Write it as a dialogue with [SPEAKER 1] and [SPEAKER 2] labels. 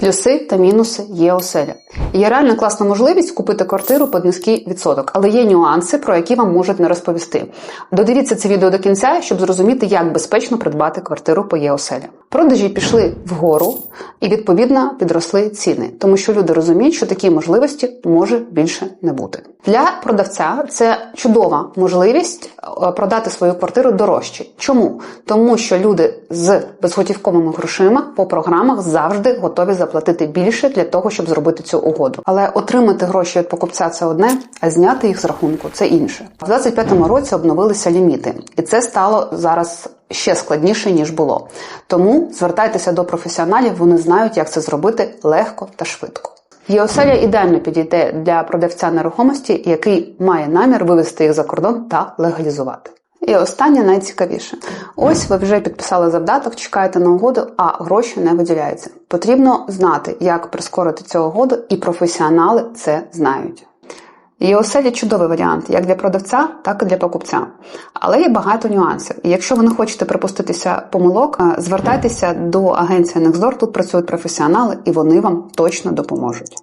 [SPEAKER 1] Плюси та мінуси є оселя. Є реально класна можливість купити квартиру під низький відсоток, але є нюанси, про які вам можуть не розповісти. Додивіться це відео до кінця, щоб зрозуміти, як безпечно придбати квартиру по ЄОселя. Продажі пішли вгору і відповідно підросли ціни, тому що люди розуміють, що такі можливості може більше не бути. Для продавця це чудова можливість е, продати свою квартиру дорожче. Чому? Тому що люди з безготівковими грошима по програмах завжди готові заплатити більше для того, щоб зробити цю угоду. Але отримати гроші від покупця це одне, а зняти їх з рахунку це інше. В 2025 році обновилися ліміти, і це стало зараз. Ще складніше ніж було, тому звертайтеся до професіоналів. Вони знають, як це зробити легко та швидко. Єоселя ідеально підійде для продавця нерухомості, який має намір вивести їх за кордон та легалізувати. І останнє найцікавіше. Ось ви вже підписали завдаток, чекаєте на угоду, а гроші не виділяються. Потрібно знати, як прискорити цю угоду, і професіонали це знають. ЄОселі чудовий варіант як для продавця, так і для покупця. Але є багато нюансів. І якщо ви не хочете припуститися помилок, е, звертайтеся до агенції Nextdoor, Тут працюють професіонали, і вони вам точно допоможуть.